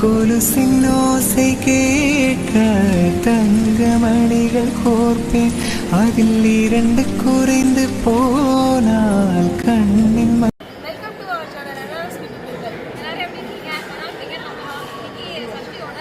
கொலுசின் ஓசை கேட்க தங்கமணிகள் கோர்ப்பேன். அதில் இரண்டு குறைந்து போனால் கண்ணின் ம- வெல்கம் டு அவர் சேனல் எல்லாரும் பீப்புள் எல்லாரும் எப்படி இருக்கீங்க நல்லா இருக்கீங்க நம்ம இன்னைக்கு சஷ்டியோட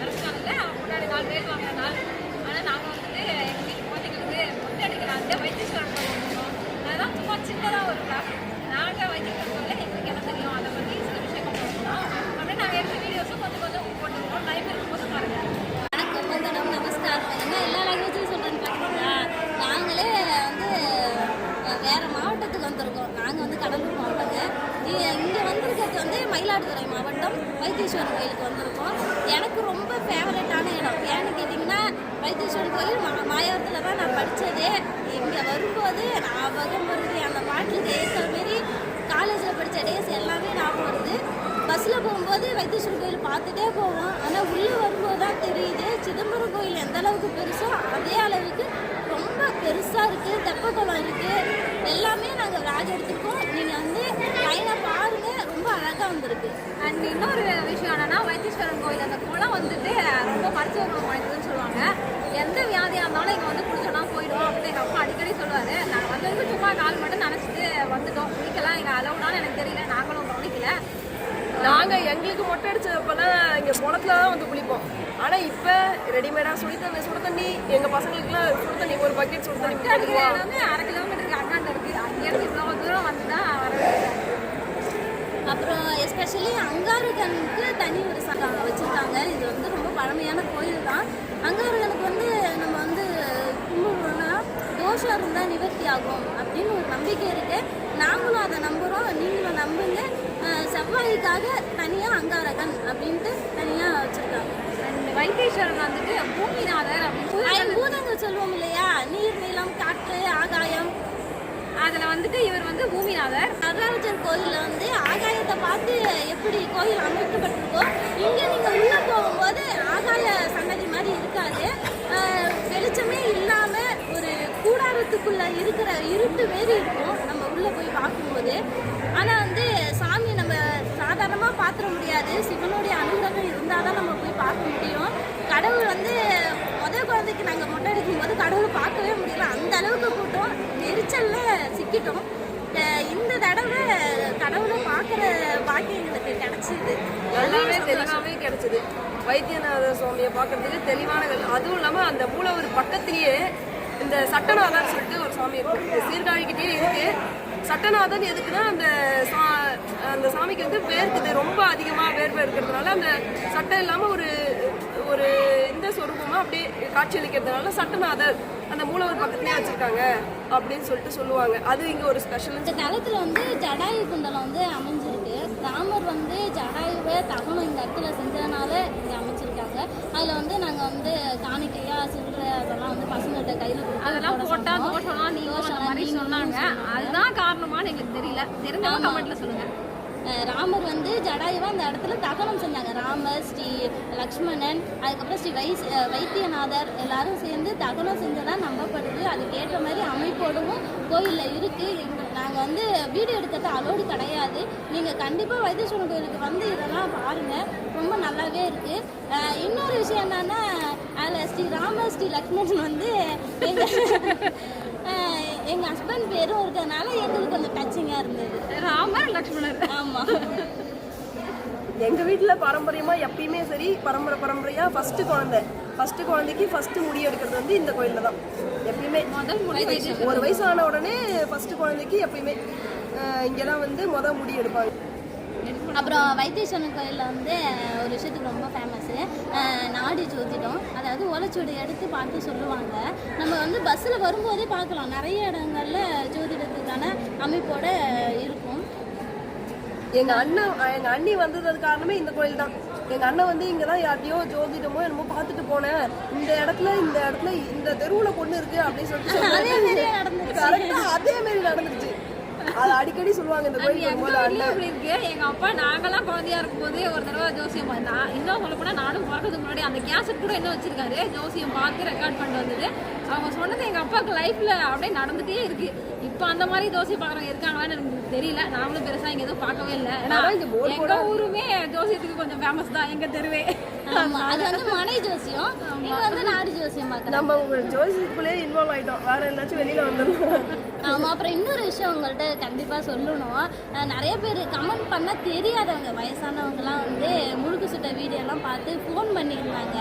நரசினால முன்னாடி நாள் பேர் வாங்குற நாள் ஆனால் நாங்கள் வந்துட்டு எங்கள் வீட்டு குழந்தைங்களுக்கு மொட்டை அடிக்கிறாங்க வைத்தீஸ்வரன் கோயில் வந்திருக்கோம் அதுதான் சும்மா சின்னதாக ஒரு கிளாஸ் நாங்கள் வைத்தீஸ்வரன் கோயிலில் எங்களுக்கு என்ன தெரியும் அதை பற்றி சில விஷயங்கள் சொல்லணும் அப்படியே நாங்கள் எடுத்த வீடியோஸும் கொஞ்சம் கொஞ்சம் போட்டுருக்கோம் டைம் இருக்கும்போது பாருங்கள் வணக்கம் வந்தனம் நமஸ்காரம் என்ன எல்லா லாங்குவேஜும் சொல்கிறேன்னு பார்த்தீங்களா நாங்களே வந்து அஹ், வேற மாவட்டத்துக்கு வந்திருக்கோம் நாங்கள் வந்து கடலூர் மாவட்டங்க இங்கே வந்திருக்கிறது வந்து மயிலாடுதுறை மாவட்டம் வைத்தீஸ்வரன் கோயிலுக்கு வந்திருக்கோம். எனக்கு ரொம்ப ஃபேவரட்டான இடம். ஏன்னு கேட்டிங்கன்னா வைத்தீஸ்வரன் கோயில் மா மாயாவரத்தில் தான் நான் படித்ததே இங்கே வரும்போது ஞாபகம் வருது அந்த பாட்டுக்கு ஏற்ற மாரி காலேஜில் படித்த டேஸ் எல்லாமே ஞாபகம் வருது. பஸ்ஸில் போகும்போது வைத்தீஸ்வரன் கோயில் பார்த்துட்டே போவோம். ஆனால் உள்ளே வரும்போது தான் தெரியுது சிதம்பரம் கோயில் எந்த அளவுக்கு பெருசோ அதே அளவுக்கு ரொம்ப பெருசாக இருக்குது தெப்பக்குளம் இருக்குது எல்லாமே நாங்கள் ராஜ எடுத்துருக்கோம் நீங்கள் வந்து லைனாக பாருங்கள் அழகாக வந்திருக்கு. அண்ட் இன்னொரு விஷயம் என்னன்னா வைத்தீஸ்வரன் கோயில் அந்த குளம் வந்துட்டு ரொம்ப மருத்துவ குணம் வாய்ந்ததுன்னு சொல்லுவாங்க. எந்த வியாதியாக இருந்தாலும் இங்கே வந்து குடிச்சோன்னா போயிடும் அப்படின்னு எங்கள் அப்பா அடிக்கடி சொல்லுவார். நாங்கள் வந்ததுக்கு சும்மா கால் மட்டும் நினச்சிட்டு வந்துட்டோம். குளிக்கலாம் எங்கள் அளவுனான்னு எனக்கு தெரியல. நாங்களும் கவனிக்கல நாங்க எங்களுக்கு மொட்டை அடிச்சப்பெல்லாம் இங்க குளத்துல தான் வந்து குளிப்போம். ஆனா இப்ப ரெடிமேடா சுடு தண்ணி சுடு தண்ணி எங்க பசங்களுக்குலாம் சுடு தண்ணி ஒரு பக்கெட் சுடு தண்ணி வந்து அரை கிலோமீட்டருக்கு அண்ணாண்டு இருக்குது அங்கேருந்து இவ்வளோ தூரம் வந்து தான் வர அப்புறம் எஸ்பெஷலி அங்காரகனுக்கு தனி ஒரு சங்கம் வச்சுருக்காங்க. இது வந்து ரொம்ப பழமையான கோயில் தான். அங்காரகனுக்கு வந்து நம்ம வந்து கும்பிடுறோம்னா தோஷம் இருந்தால் நிவர்த்தி ஆகும் அப்படின்னு ஒரு நம்பிக்கை இருக்குது நாங்களும் அதை நம்புகிறோம் நீங்களும் நம்புங்க. செவ்வாய்க்காக தனியாக அங்காரகன் அப்படின்ட்டு தனியாக வச்சுருக்காங்க. வைத்தீஸ்வரன் வந்துட்டு பூமிநாதர் அப்படின்னு ஐம்பூதங்கள் சொல்லுவோம் இல்லையா? அதில் வந்துட்டு இவர் வந்து பூமிநாதர். நடராஜர் கோயிலில் வந்து ஆகாயத்தை பார்த்து எப்படி கோயில் அமைக்கப்பட்டிருக்கோ இங்கே நீங்கள் உள்ளே போகும்போது ஆகாய சன்னதி மாதிரி இருக்காது. வெளிச்சமே இல்லாமல் ஒரு கூடாரத்துக்குள்ள இருக்கிற இருட்டு மாரி இருக்கும். நம்ம உள்ளே போய் பார்க்கும்போது. ஆனால் வந்து சாமி நம்ம சாதாரணமாக பார்த்துட முடியாது. சிவனுடைய அனுகிரகம் இருந்தால் தான் நம்ம போய் பார்க்க முடியும். கடவுள் வந்து முதல் குழந்தைக்கு நாங்கள் மொட்டை அடிக்கும் போது கடவுளை பார்க்கவே முடியல. அந்த அளவுக்கு கூட்டம். நெரிச்சல்ல சிக்கிட்டோம். இந்த தடவை கடவுளை பார்க்குற பாக்கியம் எங்களுக்கு கிடைச்சிது. எல்லாமே தெளிவாவே கிடைச்சது. வைத்தியநாத சுவாமியை பார்க்கறதுக்கு தெளிவான அதுவும் இல்லாம அந்த மூலவர் பக்கத்திலேயே இந்த சட்டநாதன் சொல்லிட்டு ஒரு சாமி இருக்கு. சீர்காழிக்கிட்டே இருக்கு. சட்டநாதன் எதுக்குன்னா அந்த அந்த சாமிக்கு வந்து வேர்க்குது. ரொம்ப அதிகமா வேர்வை இருக்கிறதுனால அந்த சட்டம் இல்லாம ஒரு ஒரு இந்த சொரூபமா அப்படியே காட்சியளிக்கிறதுனால சட்டநாதர் அந்த மூலவர் பக்கத்துலயே வச்சிருக்காங்க அப்படின்னு சொல்லிட்டு சொல்லுவாங்க. அது இங்க ஒரு ஸ்பெஷல் இந்த தளத்தில் வந்து ஜடாயு குண்டலம் வந்து அமைஞ்சிருக்கு. ராமர் வந்து ஜடாயுவை தகனம் இந்த இடத்துல செஞ்சதுனால இங்கே அமைச்சிருக்காங்க. அதில் வந்து நாங்கள் வந்து காணிக்கையா சில்லறை அதெல்லாம் வந்து பசங்கள்கிட்ட கையில் அதெல்லாம் போட்டா தோஷம்லாம் நீங்க அந்த மாதிரி சொன்னாங்க. அதுதான் காரணமான்னு எங்களுக்கு தெரியல. தெரிஞ்சவங்க கமெண்ட்ல சொல்லுங்க. அஹ் ராமர் வந்து ஜடாயுவாக அந்த இடத்துல தகனம் செஞ்சாங்க. ராமர் ஸ்ரீ லக்ஷ்மணன் அதுக்கப்புறம் ஸ்ரீ வை வைத்தியநாதர் எல்லாரும் சேர்ந்து தகனம் செஞ்சதாக நம்பப்படுது. அதுக்கேற்ற மாதிரி அமைப்போடவும் கோயிலில் இருக்குது நாங்கள் வந்து வீடியோ எடுக்கிறது அலோடு கிடையாது. நீங்கள் கண்டிப்பாக வைத்தீஸ்வரன் கோயிலுக்கு வந்து இதெல்லாம் பாருங்கள் ரொம்ப நல்லாவே இருக்குது இன்னொரு விஷயம் என்னென்னா அதில் ஸ்ரீ ராமர் ஸ்ரீ லக்ஷ்மணன் வந்து எங்கள் எங்கள் ஹஸ்பண்ட் பேரும் இருக்கிறதுனால எங்களுக்கு கொஞ்சம் டச்சிங்காக இருந்தது. ராமர் லக்ஷ்மணர் ஆமாம் எங்க வீட்ல பாரம்பரியமா எப்பயுமே சரி பரம்பரை பரம்பரையா ஃபர்ஸ்ட் குழந்தை. ஃபர்ஸ்ட் குழந்தைக்கு ஃபர்ஸ்ட் முடி எடுக்கிறது வந்து இந்த கோயில்ல தான். எப்பயுமே முதல் முடி வைத்தீஸ்வரன் ஒரு வயசு. ஆன உடனே ஃபர்ஸ்ட் குழந்தைக்கு எப்பயுமே இங்கதான் வந்து முத முடி எடுப்பாங்க. அப்புறம் வைத்தீஸ்வரன் கோயிலில் வந்து ஒரு விஷயத்துக்கு ரொம்ப ஃபேமஸ்ஸு நாடி ஜோதிடம். அதாவது ஓலைச்சுவடி எடுத்து பார்த்து சொல்லுவாங்க. நம்ம வந்து பஸ்ஸில் வரும்போதே பார்க்கலாம். நிறைய இடங்கள்ல ஜோதிடத்துக்கான அமைப்போட இருக்கும். எங்க அண்ணன் எங்க அண்ணி வந்தது காரணமே இந்த கோயில் தான். எங்க அண்ணன் வந்து இங்க தான் யார்ட்டையோ ஜோதிடமோ என்னமோ பார்த்துட்டு போனேன். இந்த இடத்துல இந்த இடத்துல இந்த தெருவுல பொண்ணு இருக்கு அப்படின்னு சொல்லிட்டு அதே மாதிரியே நடந்துச்சு. அதே மாதிரி நடந்துருச்சு. அது அடிக்கடி சொல்லுவாங்க இந்த கோயில் அண்ணன். இப்படி இருக்கு. எங்க அப்பா நாங்கெல்லாம் குழந்தையா இருக்கும்போது ஒரு தடவை ஜோசியம் நான் இன்னும் சொல்ல போனா நானும் பிறக்கிறதுக்கு முன்னாடி அந்த கேசட் கூட என்ன வச்சிருக்காரு. ஜோசியம் பார்த்து ரெக்கார்ட் பண்ணிட்டு வந்தது. அவங்க சொன்னது எங்க அப்பாவுக்கு லைஃப்ல அப்படியே நடந்துட்டே இருக்கு. இப்போ இப்போ அந்த மாதிரி ஜோசியம் பார்க்குறவங்க இருக்காங்களான்னு எனக்கு தெரியல. நாமளும் பெருசாக இங்கே எதுவும் பார்க்கவே இல்லை. ஏன்னா ஆனா இங்க board எங்க ஊருமே ஜோசியத்துக்கு கொஞ்சம் ஃபேமஸ் தான் எங்க தெருவே. அது வந்து மனை ஜோசியம். இது வந்து நாடு ஜோசியம் நம்ம ஜோசியத்துக்குள்ளே இன்வால்வ் ஆயிட்டோம். வேற வெளியில ஆமாம் அப்புறம் இன்னொரு விஷயம் உங்கள்கிட்ட கண்டிப்பாக சொல்லணும். நிறைய பேர் கமெண்ட் பண்ண தெரியாதவங்க வயசானவங்கலாம் வந்து முழுக்கு சுட்ட வீடியோலாம் பார்த்து ஃபோன் பண்ணியிருந்தாங்க.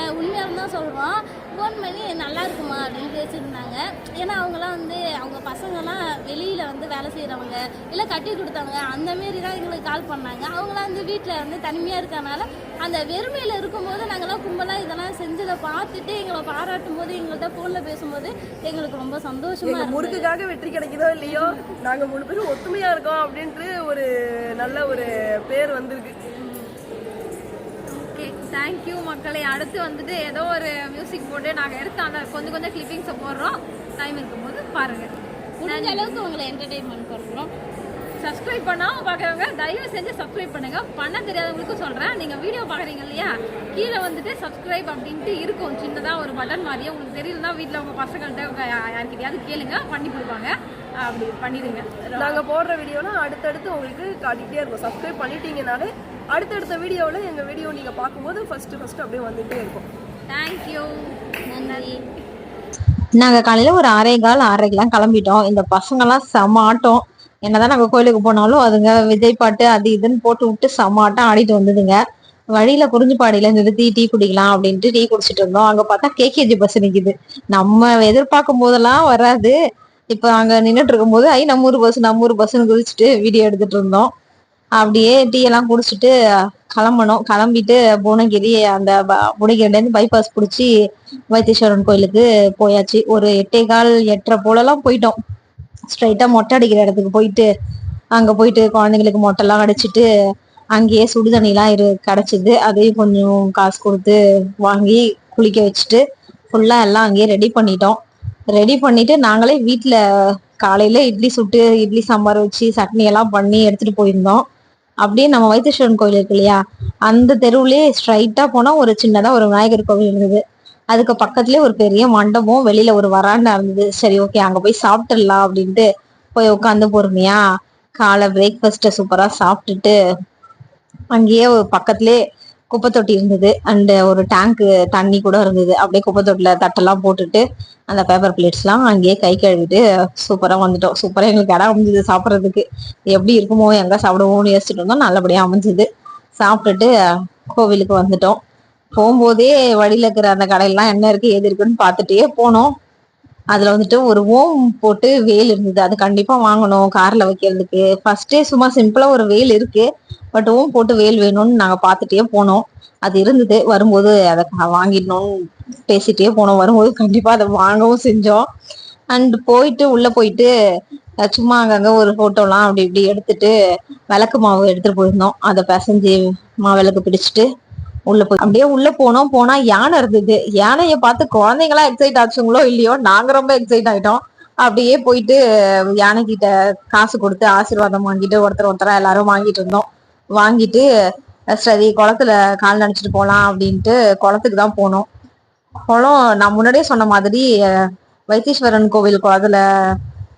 அஹ் உண்மையாக தான் சொல்கிறோம் ஃபோன் பண்ணி நல்லா இருக்குமா? அப்படின்னு பேசியிருந்தாங்க. ஏன்னா அவங்களாம் வந்து அவங்க பசங்கள்லாம் வெளியில் வந்து வேலை செய்கிறவங்க இல்லை கட்டி கொடுத்தவங்க அந்த மாரி தான் எங்களுக்கு கால் பண்ணாங்க. அவங்களாம் வந்து வீட்டில் வந்து தனிமையாக இருக்கறனால அந்த வெறுமையில் இருக்கும்போது நாங்கள்லாம் கும்பலாக இதெல்லாம் செஞ்சதை பார்த்துட்டு எங்களை பாராட்டும் போது எங்கள்கிட்ட ஃபோனில் பேசும்போது எங்களுக்கு ரொம்ப சந்தோஷமாக முறுக்குக்காக வெற்றி கிடைக்குதோ இல்லையோ நாங்க மூணு பேரும் ஒத்துமையா இருக்கோம் அப்படின்ட்டு ஒரு நல்ல ஒரு பேர் வந்திருக்கு. தேங்க்யூ மக்களே. அடுத்து வந்துட்டு ஏதோ ஒரு மியூசிக் போட்டு நாங்கள் எடுத்து அந்த கொஞ்சம் கொஞ்சம் கிளிப்பிங்ஸை போடுறோம். டைம் இருக்கும்போது பாருங்கள் முடிஞ்ச அளவுக்கு உங்களை என்டர்டைன்மெண்ட் பண்ணுறோம் சப்ஸ்கிரைப் பண்ணாமல் பார்க்குறவங்க தயவு செஞ்சு சப்ஸ்கிரைப் பண்ணுங்க. பண்ண தெரியாதவங்களுக்கும் சொல்கிறேன் நீங்கள் வீடியோ பார்க்குறீங்க இல்லையா? கீழே வந்துட்டு சப்ஸ்கிரைப் அப்படின்ட்டு இருக்கும். சின்னதாக ஒரு பட்டன் மாதிரியே. உங்களுக்கு தெரியலனா வீட்டில் உங்கள் பசங்கள்கிட்ட உங்க யா- யார்கிட்டயாவது கேளுங்க. பண்ணி கொடுப்பாங்க. அப்படி பண்ணிடுங்க. நாங்க போடுற வீடியோலாம் அடுத்தடுத்து உங்களுக்கு காட்டிகிட்டே இருக்கும். சப்ஸ்கிரைப் பண்ணிட்டீங்கனாலே அடுத்தடுத்த வீடியோவில் எங்க வீடியோ நீங்க பார்க்கும்போது ஃபர்ஸ்ட் ஃபர்ஸ்ட் அப்படியே வந்துட்டே இருக்கும். தேங்க்யூ நன்றி. நாங்க காலையில ஒரு ஆறே கால் ஆறரைக்கெல்லாம் கிளம்பிட்டோம். இந்த பசங்கெல்லாம் செம ஆட்டம். என்னதான் நாங்க கோயிலுக்கு போனாலும் அதுங்க விஜய் பாட்டு அது இதுன்னு போட்டு விட்டு செம ஆட்டம் ஆடிட்டு வந்ததுங்க. வழியில குறிஞ்சிப்பாடியில நிறுத்தி டீ குடிக்கலாம் அப்படின்ட்டு டீ குடிச்சிட்டு இருந்தோம். அங்க பார்த்தா கேகேஜி பஸ் நிக்குது. நம்ம எதிர்பார்க்கும் போதெல்லாம் வராது. இப்ப அங்க நின்னுட்டு இருக்கும்போது ஐ நம்ம ஊர் பஸ் நம்ம ஊர் பஸ்ன்னு குதிச்சுட்டு வீடியோ எடுத்துட்டு இருந்தோம். அப்படியே டீ எல்லாம் குடிச்சிட்டு கிளம்பணும். கிளம்பிட்டு புவனகிரி அந்த ப- புவனகிரிலேருந்து பைபாஸ் பிடிச்சி வைத்தீஸ்வரன் கோயிலுக்கு போயாச்சு. ஒரு எட்டே கால் எட்டரை போலலாம் போயிட்டோம். ஸ்ட்ரைட்டா மொட்டை அடிக்கிற இடத்துக்கு போயிட்டு அங்க போயிட்டு குழந்தைங்களுக்கு மொட்டைலாம் அடிச்சிட்டு அங்கேயே சுடுதண்ணிலாம் இரு கிடைச்சிது அதையும் கொஞ்சம் காசு கொடுத்து வாங்கி குளிக்க வச்சுட்டு ஃபுல்லா எல்லாம் அங்கேயே ரெடி பண்ணிட்டோம். ரெடி பண்ணிட்டு நாங்களே வீட்டில் காலையில இட்லி சுட்டு இட்லி சாம்பார் வச்சு சட்னி எல்லாம் பண்ணி எடுத்துட்டு போயிருந்தோம். அப்படியே நம்ம வைத்தீஸ்வரன் கோயில் இருக்கு இல்லையா? அந்த தெருவுலேயே ஸ்ட்ரைட்டா போனா ஒரு சின்னதா ஒரு விநாயகர் கோவில் இருந்தது. அதுக்கு பக்கத்துலயே ஒரு பெரிய மண்டபம் வெளியில ஒரு வராண்டா இருந்தது. சரி ஓகே அங்க போய் சாப்பிட்டுடலாம் அப்படின்ட்டு போய் உட்காந்து பொறுமையா காலை பிரேக்ஃபாஸ்ட்டை சூப்பரா சாப்பிட்டுட்டு அங்கேயே ஒரு பக்கத்துலயே குப்பை தொட்டி இருந்தது. அண்ட் ஒரு டேங்க் தண்ணி கூட இருந்தது. அப்படியே குப்பை தொட்டில தட்டெல்லாம் போட்டுட்டு அந்த பேப்பர் பிளேட்ஸ்லாம் அங்கேயே கை கழுவிட்டு சூப்பராக வந்துட்டோம். சூப்பராக எங்களுக்கு இடம் அமைஞ்சது சாப்பிட்றதுக்கு. எப்படி இருக்குமோ எங்கே சாப்பிடுவோம்னு யோசிச்சுட்டு இருந்தோம். நல்லபடியாக அமைஞ்சது. சாப்பிட்டுட்டு கோவிலுக்கு வந்துட்டோம். போகும்போதே வழியில் இருக்கிற அந்த கடையெல்லாம் என்ன இருக்குது எது இருக்குன்னு பார்த்துட்டே போனோம். அதில் வந்துட்டு ஒரு ஓம் போட்டு வேல் இருந்தது. அது கண்டிப்பாக வாங்கணும் காரில் வைக்கிறதுக்கு. ஃபர்ஸ்டே சும்மா சிம்பிளாக ஒரு வேல் இருக்குது பட் ஓம் போட்டு வேல் வேணும்னு நாங்கள் பார்த்துட்டே போனோம். அது இருந்தது. வரும்போது அதை கா- வாங்கிடணும்னு பேசிட்டே போனோம். வரும்போது கண்டிப்பா அதை வாங்கவும் செஞ்சோம். அண்ட் போயிட்டு உள்ள போயிட்டு சும்மா அங்கங்க ஒரு போட்டோலாம் அப்படி இப்படி எடுத்துட்டு விளக்கு மாவு எடுத்துட்டு போயிருந்தோம். அதை பிசைஞ்சு மாவிளக்கு பிடிச்சிட்டு உள்ள போய் அப்படியே உள்ள போனோம். போனா யானை இருந்தது. யானையை பார்த்து குழந்தைங்களாம் எக்ஸைட் ஆச்சுங்களோ இல்லையோ நாங்க ரொம்ப எக்ஸைட் ஆயிட்டோம். அப்படியே போயிட்டு யானை காசு கொடுத்து ஆசீர்வாதம் வாங்கிட்டு ஒருத்தர் ஒருத்தரா எல்லாரும் வாங்கிட்டு இருந்தோம். வாங்கிட்டு சரி குளத்துல கால் நனைச்சிட்டு போலாம் அப்படின்ட்டு குளத்துக்கு தான் போனோம். குளம் நான் முன்னாடியே சொன்ன மாதிரி வைத்தீஸ்வரன் கோவில் குளத்துல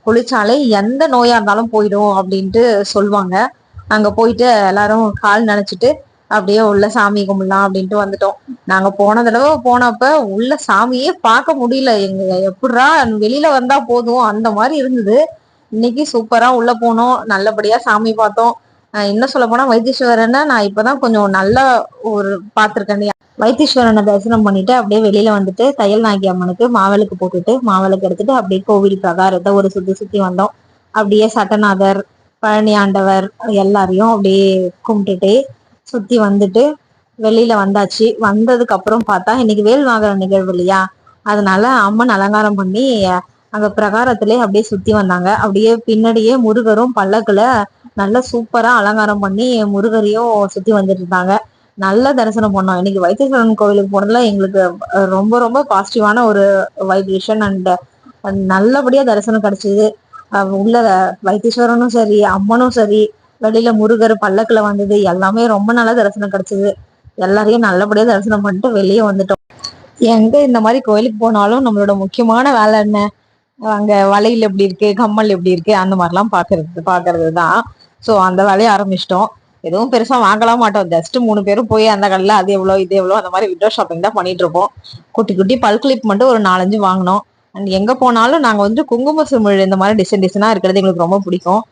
குளிச்சாலே எந்த நோயா இருந்தாலும் போயிடும் அப்படின்ட்டு சொல்லுவாங்க. அங்க போயிட்டு எல்லாரும் கால் நினைச்சிட்டு அப்படியே உள்ள சாமி கும்பிடலாம் அப்படின்ட்டு வந்துட்டோம். நாங்க போன தடவை போனப்ப உள்ள சாமியே பார்க்க முடியல. எங்க எப்படா வெளியில வந்தா போதும்? அந்த மாதிரி இருந்தது. இன்னைக்கு சூப்பரா உள்ள போனோம். நல்லபடியா சாமி பார்த்தோம். அஹ் சொல்ல போனா வைத்தீஸ்வரனை நான் இப்பதான் கொஞ்சம் நல்லா ஒரு பார்த்திருக்கேன். வைத்தீஸ்வரனை தரிசனம் பண்ணிட்டு அப்படியே வெளியில வந்துட்டு தையல் நாயகி அம்மனுக்கு மாவிளக்கு போட்டுட்டு மாவிளக்கு எடுத்துட்டு அப்படியே கோவில் பிரகாரத்தை ஒரு சுத்தி சுத்தி வந்தோம். அப்படியே சட்டநாதர் பழனி ஆண்டவர் எல்லாரையும் அப்படியே கும்பிட்டுட்டே சுத்தி வந்துட்டு வெளியில வந்தாச்சு. வந்ததுக்கு அப்புறம் பார்த்தா இன்னைக்கு வேல் வாங்குற நிகழ்வு இல்லையா? அதனால அம்மன் அலங்காரம் பண்ணி அங்க பிரகாரத்திலே அப்படியே சுத்தி வந்தாங்க. அப்படியே பின்னாடியே முருகரும் பல்லக்குல நல்லா சூப்பரா அலங்காரம் பண்ணி முருகரையும் சுத்தி வந்துட்டு இருந்தாங்க. நல்ல தரிசனம் பண்ணோம். இன்னைக்கு வைத்தீஸ்வரன் கோவிலுக்கு போனதுல எங்களுக்கு ரொம்ப ரொம்ப பாசிட்டிவான ஒரு வைப்ரேஷன் அண்ட் நல்லபடியா தரிசனம் கிடைச்சது. உள்ள வைத்தீஸ்வரனும் சரி அம்மனும் சரி வெளியில முருகர் பல்லக்குல வந்தது எல்லாமே ரொம்ப நல்லா தரிசனம் கிடைச்சது. எல்லாரையும் நல்லபடியா தரிசனம் பண்ணிட்டு வெளியே வந்துட்டோம். எங்க இந்த மாதிரி கோயிலுக்கு போனாலும் நம்மளோட முக்கியமான வேலை என்ன? அங்க வளையல் எப்படி இருக்கு? கம்மல் எப்படி இருக்கு? அந்த மாதிரிலாம் பாக்குறது பாக்குறது தான் ஸோ அந்த வேலையை ஆரம்பிச்சிட்டோம். எதுவும் பெருசா வாங்கலாம் மாட்டோம். ஜஸ்ட் மூணு பேரும் போய் அந்த கடையில் அது எவ்வளோ இது எவ்வளோ அந்த மாதிரி விண்டோ ஷாப்பிங் தான் பண்ணிட்டு இருப்போம். குட்டி குட்டி பல் கிளிப் மட்டும் ஒரு நாலஞ்சு வாங்கினோம். அண்ட் எங்க போனாலும் நாங்க வந்து குங்கும சிமிழ் இந்த மாதிரி டிசைன் டிசைனா இருக்கிறது எங்களுக்கு ரொம்ப பிடிக்கும்.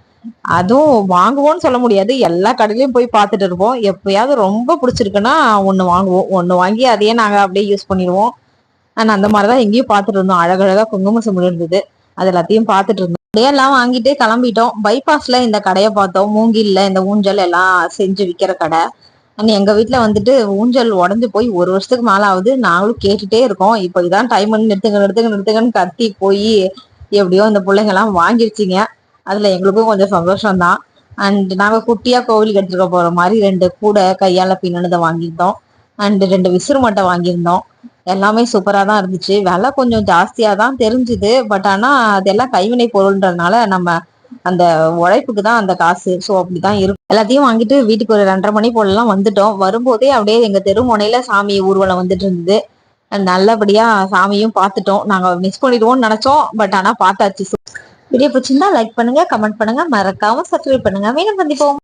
அதுவும் வாங்குவோம்னு சொல்ல முடியாது. எல்லா கடையிலயும் போய் பார்த்துட்டு இருப்போம். எப்பயாவது ரொம்ப பிடிச்சிருக்குன்னா ஒன்று வாங்குவோம். ஒன்று வாங்கி அதையே நாங்கள் அப்படியே யூஸ் பண்ணிடுவோம். அண்ட் அந்த மாதிரி தான் எங்கேயும் பார்த்துட்டு இருந்தோம். அழகழகா குங்கும சிமிழ் இருந்தது. அது எல்லாத்தையும் பார்த்துட்டு இருந்தோம். எல்லாம் வாங்கிட்டு கிளம்பிட்டோம். பைபாஸ்ல இந்த கடையை பார்த்தோம். மூங்கில்ல இந்த ஊஞ்சல் எல்லாம் செஞ்சு விற்கிற கடை. அண்ட் எங்க வீட்டுல வந்துட்டு ஊஞ்சல் உடஞ்சு போய் ஒரு வருஷத்துக்கு மேல ஆகுது நாங்களும் கேட்டுட்டே இருக்கோம். இப்போ இதான் டைம் பண்ணி நிறுத்துங்க நிறுத்துங்க நிறுத்துங்கன்னு கத்தி போய் எப்படியோ இந்த பிள்ளைங்க எல்லாம் வாங்கிருச்சிங்க. அதுல எங்களுக்கும் கொஞ்சம் சந்தோஷம் தான் அண்ட் நாங்க குட்டியா கோவிலுக்கு எடுத்துக்க போற மாதிரி ரெண்டு கூடை கையால பின்னணுதை வாங்கிட்டோம் அண்ட் ரெண்டு விசிறு மட்டை வாங்கியிருந்தோம். எல்லாமே சூப்பரா தான் இருந்துச்சு. விலை கொஞ்சம் ஜாஸ்தியா தான் தெரிஞ்சுது. பட் ஆனா அதெல்லாம் கைவினை பொருள்ன்றதுனால நம்ம அந்த உழைப்புக்கு தான் அந்த காசு. ஸோ அப்படிதான் இருக்கும் எல்லாத்தையும் வாங்கிட்டு வீட்டுக்கு ஒரு ரெண்டரை மணி போலலாம் வந்துட்டோம். வரும்போதே அப்படியே எங்க தெருமுனையில சாமி ஊர்வலம் வந்துட்டு இருந்தது. நல்லபடியா சாமியும் பார்த்துட்டோம். நாங்க மிஸ் பண்ணிடுவோம்னு நினைச்சோம். பட் ஆனா பார்த்தாச்சு. வீடியோ பிடிச்சிருந்தா லைக் பண்ணுங்க கமெண்ட் பண்ணுங்க. மறக்காம சப்ஸ்கிரைப் பண்ணுங்க. மீண்டும் சந்திப்போம்.